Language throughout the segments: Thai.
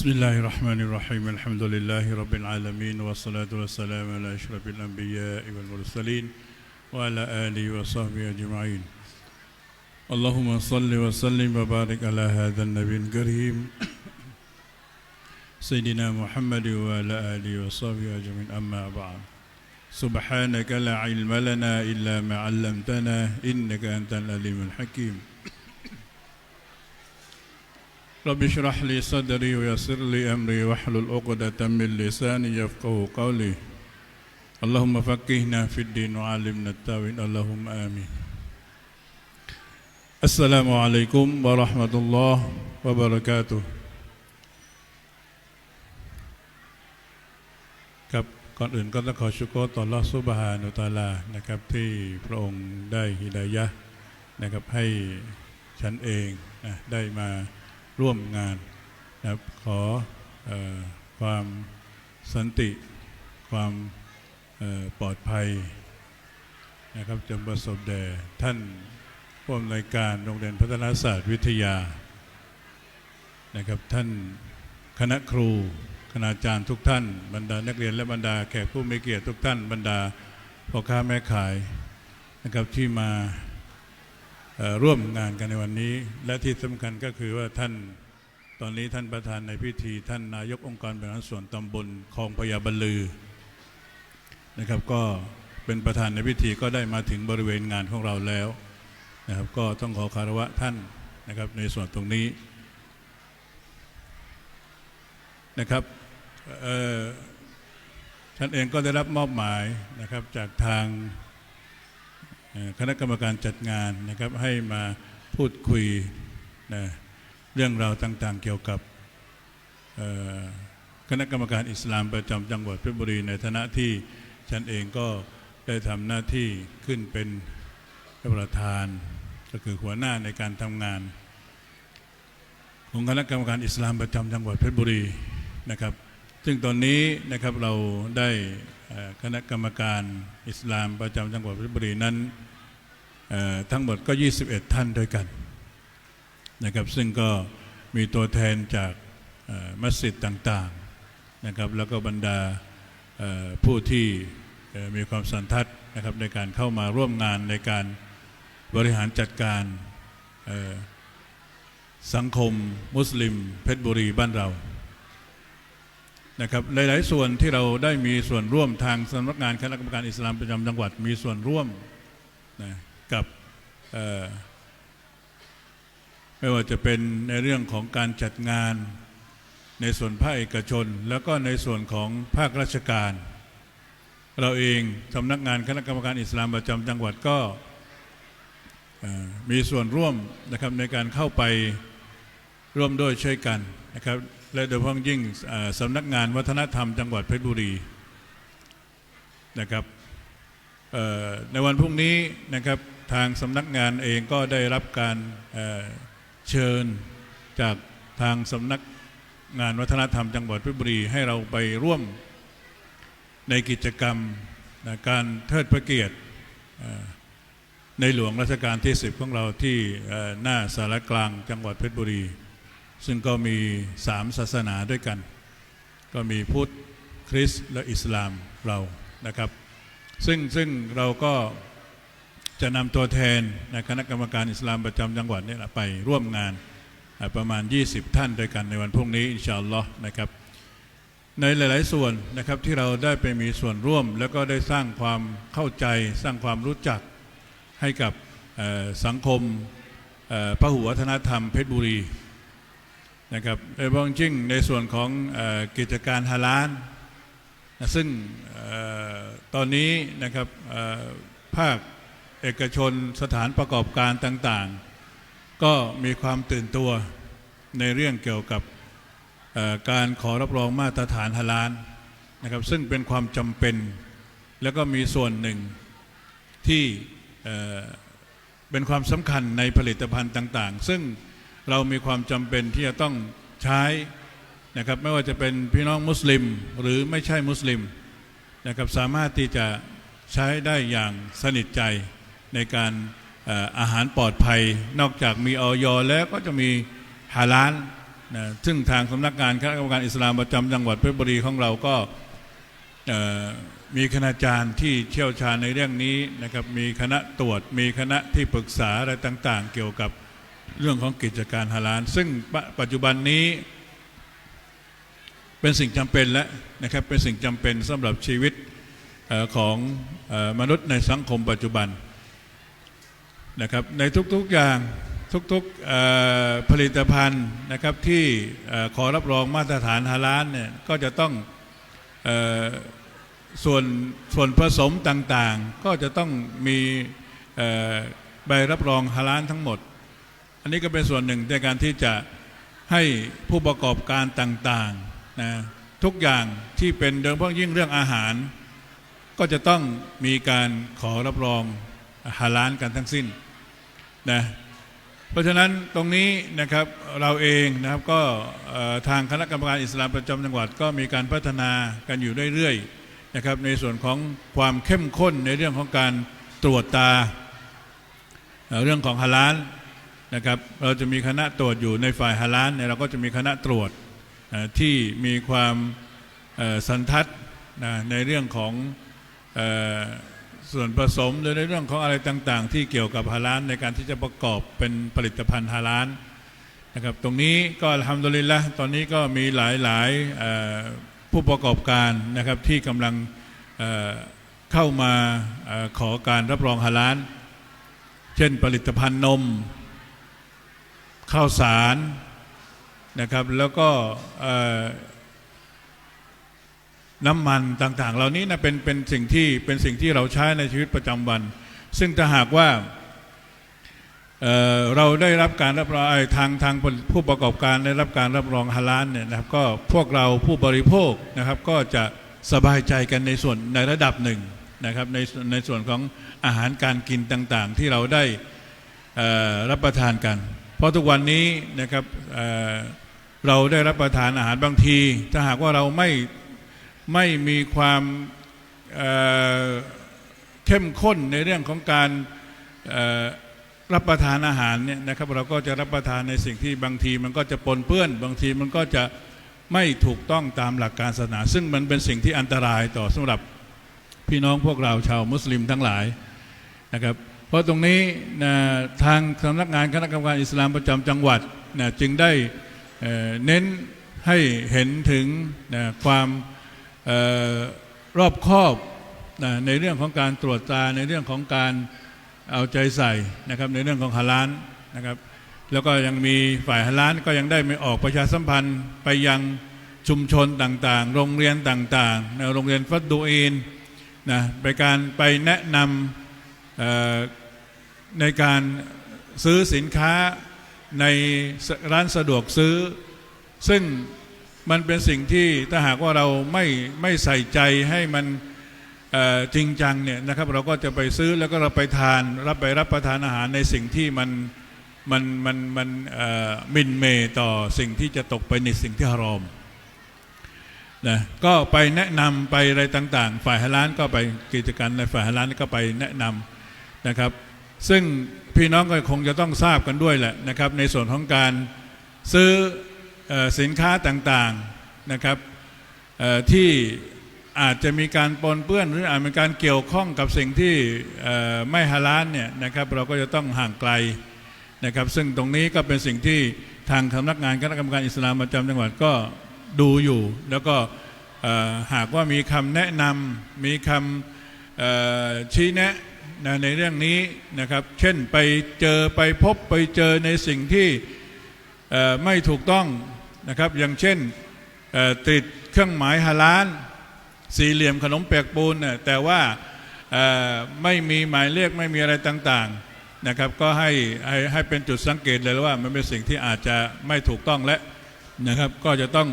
بسم الله الرحمن الرحيم الحمد لله رب العالمين والصلاة والسلام على أشرف الأنبياء والمرسلين وعلى آله وصحبه أجمعين. اللهم صل وسلم وبارك على هذا النبي الكريم سيدنا محمد وعلى آله وصحبه أجمعين. أما بعد سبحانك لا علم لنا إلا ما علمتنا إنك أنت العليم الحكيم. رب اشرح لي صدري ويسر لي أمري واحلل عقدة من لساني يفقه قولي اللهم فقهنا في الدين وعلمنا التاويل اللهم آمين السلام عليكم ورحمة الله وبركاته ครับก่อนอื่นก็ต้องขอชุกรต่อลอสุบฮานุตะอาลานะครับที่พระองค์ได้ฮิดายะห์นะครับให้ฉันเองนะได้มา ร่วมงานนะครับขออความสันติ ความปลอดภัยนะครับจงประสบแด่ท่านผู้อำนวยการโรงเรียนพัฒนาศาสตร์วิทยานะครับท่านคณะครูคณาจารย์ทุกท่าน บรรดานักเรียนและบรรดาแขกผู้มีเกียรติทุกท่าน บรรดาพ่อค้าแม่ขายนะครับที่มา ร่วมงานกันในวันนี้ และที่สำคัญก็คือว่าท่านตอนนี้ท่านประธานในพิธี ท่านนายกองค์การบริหารส่วนตำบลคลองพญาบรรลือนะครับก็เป็นประธานในพิธีก็ได้มาถึงบริเวณงานของเราแล้วนะครับก็ต้องขอคารวะท่านนะครับในส่วนตรงนี้นะครับท่านเองก็ได้รับมอบหมายนะครับจากทาง คณะกรรมการจัดงานนะครับให้มาพูดคุยนะเรื่องราวต่างๆ เกี่ยวกับคณะกรรมการอิสลามประจำจังหวัดเพชรบุรีในฐานะที่ฉันเองก็ได้ทำหน้าที่ขึ้นเป็นประธาน ก็คือหัวหน้าในการทำงาน ของคณะกรรมการอิสลามประจำจังหวัดเพชรบุรีนะครับ ซึ่งตอนนี้นะครับเราได้คณะกรรมการอิสลามประจำจังหวัดเพชรบุรีนั้นทั้งหมดก็ 21 ท่านด้วยกันนะครับซึ่งก็มีตัวแทนจากมัสยิดต่างๆนะครับแล้วก็บรรดาผู้ที่มีความสันทัดนะครับในการเข้ามาร่วมงานในการบริหารจัดการสังคมมุสลิมเพชรบุรีบ้านเรา นะครับหลาย ๆ ส่วนที่เราได้มีส่วนร่วมทางสำนักงานคณะกรรมการอิสลามประจำจังหวัดมีส่วนร่วมนะกับไม่ว่าจะเป็นในเรื่องของการจัดงานในส่วนภาคเอกชน แล้วก็ในส่วนของภาคราชการ เราเองสำนักงานคณะกรรมการอิสลามประจำจังหวัดก็มีส่วนร่วมนะครับในการเข้าไปร่วมด้วยช่วยกันนะครับ และโดยเฉพาะยิ่งสำนักงานวัฒนธรรมจังหวัดเพชรบุรีนะครับในวันพรุ่งนี้นะครับทางสำนักงานเองก็ได้รับการเเชิญจากทางสำนักงานวัฒนธรรมจังหวัดเพชรบุรีให้เราไปร่วมในกิจกรรมนะการเทิดพระเกียรติในหลวงรัชกาลที่ 10 ของเราที่หน้าสารกลางจังหวัดเพชรบุรี ซึ่งก็มีสามศาสนาด้วยกัน ก็มีพุทธคริสต์และอิสลามเรานะครับ ซึ่งซึ่งเราก็จะนำตัวแทนในคณะกรรมการอิสลามประจำจังหวัดนี่แหละไปร่วมงานประมาณ 20 ท่านด้วยกันในวันพรุ่งนี้อินชาอัลลอฮ์นะครับ ในหลาย ๆ ส่วนนะครับที่เราได้ไปมีส่วนร่วม แล้วก็ได้สร้างความเข้าใจ สร้างความรู้จักให้กับสังคมเอ่อพหุวัฒนธรรมเพชรบุรี นะครับโดยเฉพาะยิ่งในส่วนของอกิจการฮาลานนะซึ่งอตอนนี้นะครับภาคเอกชนสถานประกอบการต่างๆ ก็มีความตื่นตัวในเรื่องเกี่ยวกับการขอรับรองมาตรฐานฮาลานนะครับซึ่งเป็นความจำเป็น แล้วก็มีส่วนหนึ่งที่เป็นความสำคัญในผลิตภัณฑ์ต่าง ๆ ซึ่ง เรามีความจำเป็นที่จะต้องใช้นะครับไม่ว่าจะเป็นพี่น้องมุสลิมหรือไม่ใช่มุสลิมนะครับสามารถที่จะใช้ได้อย่างสนิทใจในการอาหารปลอดภัย นอกจากมีออยแล้วก็จะมีฮาลาลนะซึ่งทางสำนักงานคณะกรรมการอิสลามประจำจังหวัดเพชรบุรีของเราก็มีคณาจารย์ที่เชี่ยวชาญในเรื่องนี้นะครับมีคณะตรวจมีคณะที่ปรึกษาอะไรต่าง ๆ เกี่ยวกับ เรื่องของกิจการฮาลาลซึ่งป,ปัจจุบันนี้เป็นสิ่งจำเป็นแล้วนะครับเป็นสิ่งจำเป็นสำหรับชีวิตอของอมนุษย์ในสังคมปัจจุบันนะครับในทุกๆอย่างทุกๆผลิตภัณฑ์นะครับที่อขอรับรองมาตรฐานฮาลาลเนี่ยก็จะต้องอส่วนส่วนผสมต่างๆ ก็จะต้องมีใบรับรองฮาลาลทั้งหมด อันนี้ก็เป็นส่วนหนึ่งในการที่จะให้ผู้ประกอบการต่างๆนะทุกอย่างที่เป็นโดยเฉพาะยิ่งเรื่องอาหาร ก็จะต้องมีการขอรับรองฮาลาลกันทั้งสิ้นนะเพราะฉะนั้นตรงนี้นะครับเราเองนะครับก็ทางคณะกรรมการอิสลามประจำจังหวัดก็มีการพัฒนากันอยู่เรื่อยๆนะครับในส่วนของความเข้มข้นในเรื่องของการตรวจตา เรื่องของฮาลาล นะครับ เราจะมีคณะตรวจอยู่ในฝ่ายฮาลาลเนี่ยเราก็จะมีคณะตรวจที่มีความสันทัดนะในเรื่องของส่วนผสมหรือในเรื่องของอะไรต่างๆ ที่เกี่ยวกับฮาลาลในการที่จะประกอบเป็นผลิตภัณฑ์ฮาลาลนะครับตรงนี้ก็ทำดุลิลละตอนนี้ก็มีหลายๆผู้ประกอบการนะครับที่กำลังเเข้ามาอขอการรับรองฮาลาลเช่นผลิตภัณฑ์นม ข้าวสารนะครับ แล้วก็น้ำมันต่างๆ เหล่านี้นะเป็นเป็นสิ่งที่เป็นสิ่งที่เราใช้ในชีวิตประจำวัน ซึ่งถ้าหากว่าเเราได้รับการรับรองทางทางผู้ประกอบการได้รับการรับรองฮาลาลเนี่ยนะครับก็พวกเราผู้บริโภคนะครับ ก็จะสบายใจกันในส่วนในระดับหนึ่งนะครับในในส่วนของอาหารการกินต่างๆ ที่เราได้รับประทานกัน เพราะทุกวันนี้นะครับเเราได้รับประทานอาหารบางที ถ้าหากว่าเราไม่ไม่มีความเเข้มข้นในเรื่องของการรับประทานอาหารเนี่ยนะครับ เราก็จะรับประทานในสิ่งที่บางทีมันก็จะปนเปื้อน บางทีมันก็จะไม่ถูกต้องตามหลักการศาสนา ซึ่งมันเป็นสิ่งที่อันตรายต่อสำหรับพี่น้องพวกเราชาวมุสลิมทั้งหลายนะครับ เพราะตรงนี้นะทางสำนักงานคณะกรรมการอิสลามประจำจังหวัดนะจึงได้เน้นให้เห็นถึงนะความออรอบคอบนะในเรื่องของการตรวจตราในเรื่องของการเอาใจใส่นะครับในเรื่องของฮาลานนะครับแล้วก็ยังมีฝ่ายฮาลานก็ยังได้ไม่ออกประชาสัมพันธ์ไปยังชุมชนต่างๆ โรงเรียนต่างๆนโรงเรียนฟัดดูอีนนะไปการไปแนะนำ ในการซื้อสินค้าในร้านสะดวกซื้อ ซึ่งมันเป็นสิ่งที่ถ้าหากว่าเราไม่ไม่ใส่ใจให้มันจริงจังเนี่ยนะครับ เราก็จะไปซื้อแล้วก็เราไปทาน รับไปรับประทานอาหารในสิ่งที่มันมันมันมันมินเมต่อสิ่งที่จะตกไปในสิ่งที่ฮารอมนะก็ไปแนะนำไปอะไรต่าง ๆ ฝ่ายฮาลานก็ไปกิจการในฝ่ายฮาลานก็ไปแนะนำนะครับ ซึ่งพี่น้องก็คงจะต้องทราบกันด้วยแหละนะครับในส่วนของการซื้ออสินค้าต่างๆนะครับที่อาจจะมีการปนเปื้อนหรืออาจมีการเกี่ยวข้องกับสิ่งที่ไม่ฮาลาลเนี่ยนะครับเราก็จะต้องห่างไกลนะครับ ซึ่งตรงนี้ก็เป็นสิ่งที่ทางสำนักงานคณะกรรมการอิสลามประจำจังหวัดก็ดูอยู่ แล้วก็หากว่ามีคำแนะนำมีคำชี้แนะ นะในเรื่องนี้นะครับ เช่นไปเจอไปพบไปเจอในสิ่งที่ไม่ถูกต้องนะครับ อย่างเช่นติดเครื่องหมายฮาลาลสี่เหลี่ยมขนมเปียกปูนน่ะแต่ว่าไม่มีหมายเลขไม่มีอะไรต่างๆนะครับ ก็ให้ให้ให้เป็นจุดสังเกตเลยว่ามันเป็นสิ่งที่อาจจะไม่ถูกต้องและนะครับ ก็จะต้อง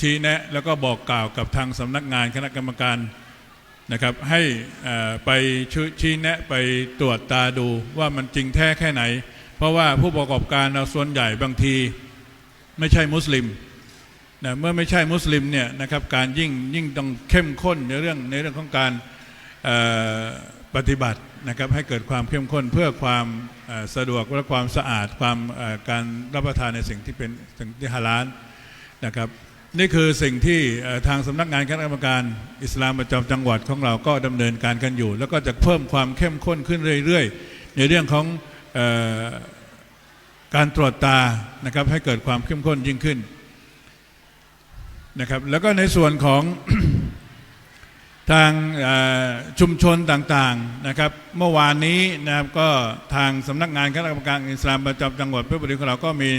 ชี้แนะแล้วก็บอกกล่าวกับทางสำนักงานคณะกรรมการ นะครับให้ไปชชี้แนะไปตรวจตาดูว่ามันจริงแท้แค่ไหน เพราะว่าผู้ประกอบการเราส่วนใหญ่บางทีไม่ใช่มุสลิมนะเมื่อไม่ใช่มุสลิมเนี่ยนะครับการยิ่งยิ่งต้องเข้มข้นในเรื่องในเรื่องของการปฏิบัตินะครับให้เกิดความเข้มข้นเพื่อความสะดวกและความสะอาดความการรับประทานในสิ่งที่เป็นสิ่งที่ฮาลาลนะครับ นี่คือสิ่งที่ทางสำนักงานคณะกรรมการอิสลามประจำจังหวัดของเราก็ดำเนินการกันอยู่ แล้วก็จะเพิ่มความเข้มข้นขึ้นเรื่อยๆ ในเรื่องของออการตรวจตานะครับให้เกิดความเข้มข้นยิ่งขึ้นนะครับแล้วก็ในส่วนของทางชุมชนต่างๆนะครับ เมื่อวานนี้นะครับก็ทางสำนักงานคณะกรรมการอิสลามประจำจังหวัดเพชรบุรีของเราก็มี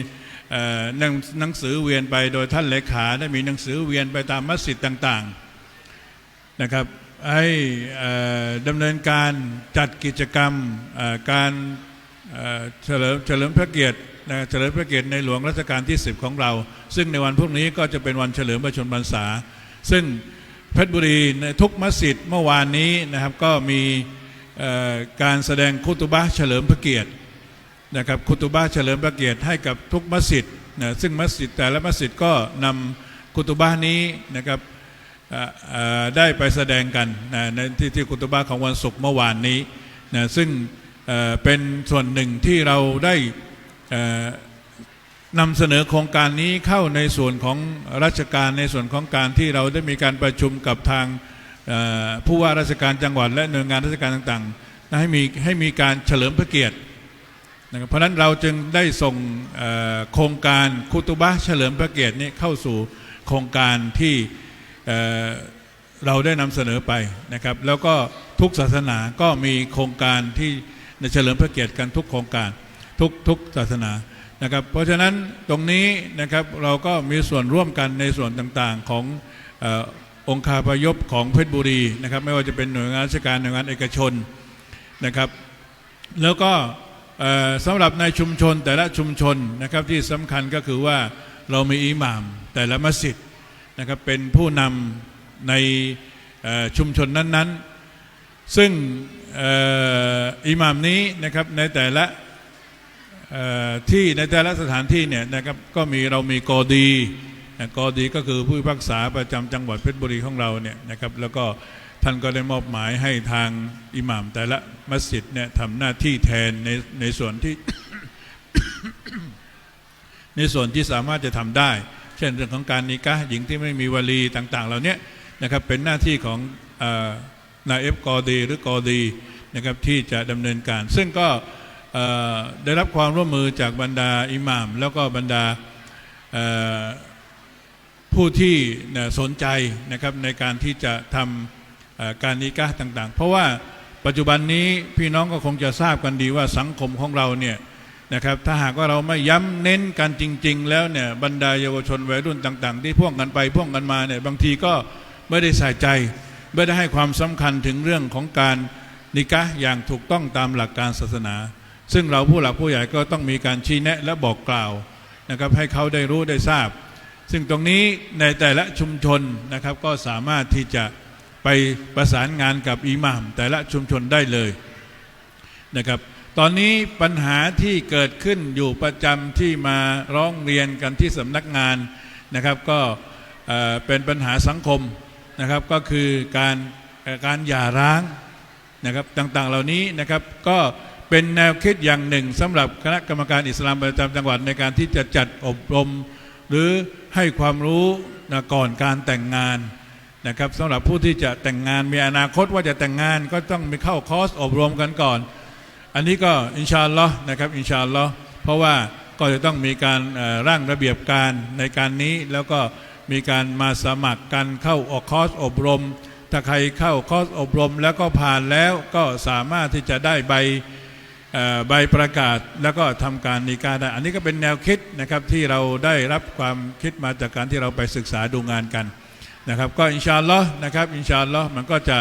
หนังหนังสือเวียนไปโดยท่านเลขาได้มีหนังสือเวียนไปตามมัสยิดต่างๆนะครับให้ดำเนินการจัดกิจกรรมการเฉลิมเฉลิมพระเกียรติเฉลิมพระเกียรติในหลวงรัชกาลที่ 10 ของเรา ซึ่งในวันพรุ่งนี้ก็จะเป็นวันเฉลิมพระชนมพรรษา ซึ่งเพชรบุรีในทุกมัสยิดเมื่อวานนี้นะครับก็มีการแสดงคุตุบะเฉลิมพระเกียรติ นะครับคุตุบะห์เฉลิมพระเกียรติให้กับทุกมัสยิดนะซึ่งมัสยิดแต่ละมัสยิดก็นำคุตุบะห์นี้นะครับได้ไปแสดงกันนะในที่ที่คุตุบะห์ของวันศุกร์เมื่อวานนี้นะซึ่งเป็นส่วนหนึ่งที่เราได้นำเสนอโครงการนี้เข้าในส่วนของราชการในส่วนของการที่เราได้มีการประชุมกับทางผู้ว่าราชการจังหวัดและหน่วยงานราชการต่างๆ ให้มีให้มีการเฉลิมพระเกียรติ นะครับเพราะนั้นเราจึงได้ส่งโครงการคุตุบะเฉลิมพระเกียรตินี้เข้าสู่โครงการที่เราได้นำเสนอไปนะครับ แล้วก็ทุกศาสนาก็มีโครงการที่เฉลิมพระเกียรติกันทุกโครงการทุกทุกศาสนานะครับ เพราะฉะนั้นตรงนี้นะครับเราก็มีส่วนร่วมกันในส่วนต่างๆขององค์คาพยพของเพชรบุรีนะครับ ไม่ว่าจะเป็นหน่วยงานราชการหน่วยงานเอกชนนะครับ แล้วก็ สำหรับในชุมชนแต่ละชุมชนนะครับที่สำคัญก็คือว่าเรามีอิหม่าม แต่ละมัสยิดนะครับเป็นผู้นำในชุมชนนั้นๆ ซึ่งอิหม่ามนี้นะครับในแต่ละที่ในแต่ละสถานที่เนี่ยนะครับก็มีเรามีกอดีกอดีก็คือผู้พิพากษาประจำจังหวัดเพชรบุรีของเราเนี่ยนะครับแล้วก็ ท่านก็ได้มอบหมายให้ทางอิหม่ามแต่ละมัสยิดเนี่ยทำหน้าที่แทนในในส่วนที่ในส่วนที่สามารถจะทำได้ เช่นเรื่องของการนิกะหญิงที่ไม่มีวลีต่างๆ เหล่านี้นะครับเป็นหน้าที่ของอนายเอฟกอดีหรือกอดีนะครับที่จะดำเนินการ ซึ่งก็ได้รับความร่วมมือจากบรรดาอิหม่าม แล้วก็บรรดาผู้ที่สนใจนะครับในการที่จะทำเอ่อ การนิกะต่างๆ เพราะว่าปัจจุบันนี้พี่น้องก็คงจะทราบกันดีว่าสังคมของเราเนี่ยนะครับถ้าหากว่าเราไม่ย้ำเน้นกันจริง ๆ แล้วเนี่ยบรรดาเยาวชนวัยรุ่นต่าง ๆ ที่พ่วงกันไปพ่วงกันมาเนี่ยบางทีก็ไม่ได้ใส่ใจ ไม่ได้ให้ความสำคัญถึงเรื่องของการนิกะอย่างถูกต้องตามหลักการศาสนา ซึ่งเราผู้หลักผู้ใหญ่ก็ต้องมีการชี้แนะและบอกกล่าวนะครับให้เขาได้รู้ได้ทราบ ซึ่งตรงนี้ในแต่ละชุมชนนะครับก็สามารถที่จะ ไปประสานงานกับอิหม่าม แต่ละชุมชนได้เลยนะครับ ตอนนี้ปัญหาที่เกิดขึ้นอยู่ประจำที่มาร้องเรียนกันที่สำนักงานนะครับ ก็เป็นปัญหาสังคมนะครับก็คือการการหย่าร้างนะครับต่างๆเหล่านี้นะครับก็เป็นแนวคิดอย่างหนึ่งสำหรับคณะกรรมการอิสลามประจำจังหวัดในการที่จะจัดอบรม หรือให้ความรู้นะก่อนการแต่งงาน นะครับสำหรับผู้ที่จะแต่งงานมีอนาคตว่าจะแต่งงานก็ต้องมีเข้าคอร์สอบรมกันก่อน อันนี้ก็อินชาอัลลอฮ์นะครับอินชาอัลลอฮ์เพราะว่าก็จะต้องมีการร่างระเบียบการในการนี้แล้วก็มีการมาสมัครกันเข้าออกคอร์สอบรม ถ้าใครเข้าคอร์สอบรมแล้วก็ผ่านแล้วก็สามารถที่จะได้ใบใบประกาศแล้วก็ทำการนิกาได้ อันนี้ก็เป็นแนวคิดนะครับที่เราได้รับความคิดมาจากการที่เราไปศึกษาดูงานกัน นะครับก็อินชาอัลลอฮ์นะครับอินชาอัลลอฮ์มันก็จะ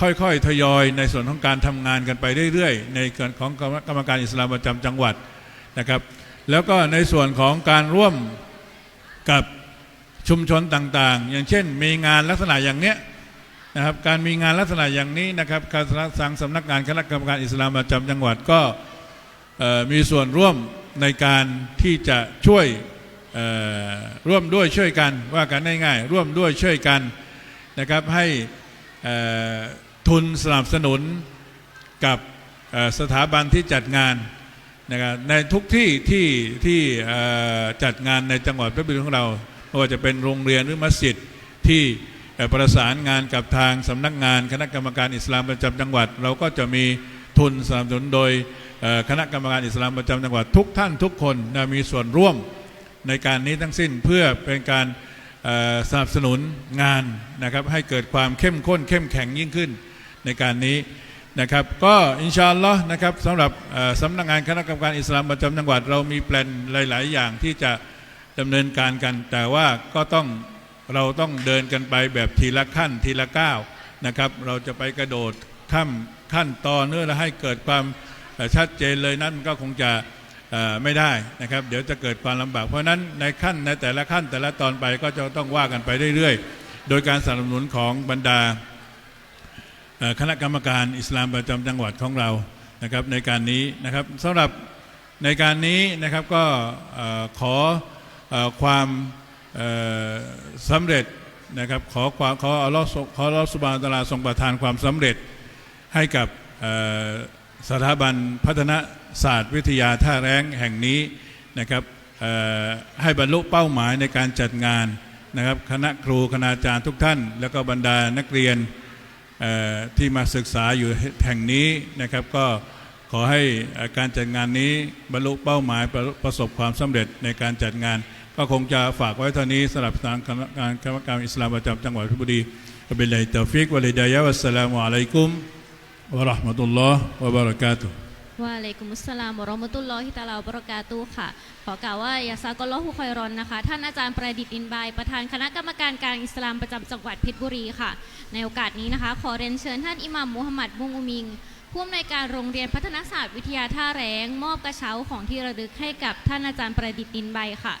ค่อยๆทยอยในส่วนของการทำงานกันไปเรื่อยๆ ในส่วนของกรรมการอิสลามประจำจังหวัดนะครับ แล้วก็ในส่วนของการร่วมกับชุมชนต่างๆ อย่างเช่น มีงานลักษณะอย่างเนี้ยนะครับการมีงานลักษณะอย่างนี้นะครับการสังสำนักงานคณะกรรมการอิสลามประจำจังหวัดก็มีส่วนร่วมในการที่จะช่วย ร่วมด้วยช่วยกันว่ากันง่ายๆร่วมด้วยช่วยกันนะครับให้ทุนสนับสนุนกับสถาบันที่จัดงานนะครับในทุกที่ที่ที่จัดงานในจังหวัดเพชรบุรีของเราไม่ว่าจะเป็นโรงเรียนหรือมัสยิดที่ประสานงานกับทางสำนักงาน คณะกรรมการอิสลามประจำจังหวัด เราก็จะมีทุนสนับสนุนโดยคณะกรรมการอิสลามประจำจังหวัดทุกท่านทุกคนนะมีส่วนร่วม ในการนี้ทั้งสิ้นเพื่อเป็นการสนับสนุนงานนะครับให้เกิดความเข้มข้นเข้มแข็งยิ่งขึ้นในการนี้นะครับก็อินชาอัลลอฮ์นะครับสำหรับสำนักงานคณะกรรมการอิสลามประจำจังหวัด เรามีแปลนหลาย ๆ อย่างที่จะดำเนินการกัน แต่ว่าก็ต้องเราต้องเดินกันไปแบบทีละขั้นทีละก้าวนะครับเราจะไปกระโดดข้ามขั้นตอนเนื้อและให้เกิดความชัดเจนเลยนั้นก็คงจะ ไม่ได้นะครับ เดี๋ยวจะเกิดความลำบาก เพราะฉะนั้นในขั้นในแต่ละขั้นแต่ละตอนไปก็จะต้องว่ากันไปเรื่อยๆ โดยการสนับสนุนของบรรดาคณะกรรมการอิสลามประจำจังหวัดของเรานะครับในการนี้นะครับสำหรับในการนี้นะครับก็ขอออความเอ่อสำเร็จนะครับขอความขออัลลอฮ์ทรงขออัลลอฮ์สุบานตะอาลาทรงประทานความสำเร็จให้กับ สถาบันพัฒนาศาสตร์วิทยาท่าแรงแห่งนี้นะครับให้บรรลุเป้าหมายในการจัดงานนะครับ คณะครูคณาจารย์ทุกท่าน แล้วก็บรรดานักเรียนที่มาศึกษาอยู่แห่งนี้นะครับ ก็ขอให้การจัดงานนี้บรรลุเป้าหมายประประสบความสำเร็จในการจัดงาน ก็คงจะฝากไว้เท่านี้สำหรับทางคณะกรรมการอิสลามประจำจังหวัดเพชรบุรีบิลลาฮิตตอฟิกวะลิดายะวัสสลามุอะลัยกุม วะราะห์มะตุลลอฮ์วะบะเราะกาตุฮ์ วะอะลัยกุมุสสลามวะเราะมะตุลลอฮิตะอาลาบะเราะกาตุฮ์ค่ะ ขอกล่าวว่ายาซากอลลอฮุคอยรอนนะคะ ท่านอาจารย์ประดิษฐ์อินบาย ประธานคณะกรรมการการอิสลามประจำจังหวัดเพชรบุรีค่ะ ในโอกาสนี้นะคะ ขอเรียนเชิญท่านอิหม่ามมุฮัมมัดมุงอุมิง ผู้อำนวยการโรงเรียนพัฒนาศาสตร์วิทยาท่าแรง มอบกระเช้าของที่ระลึกให้กับท่านอาจารย์ประดิษฐ์อินบายค่ะ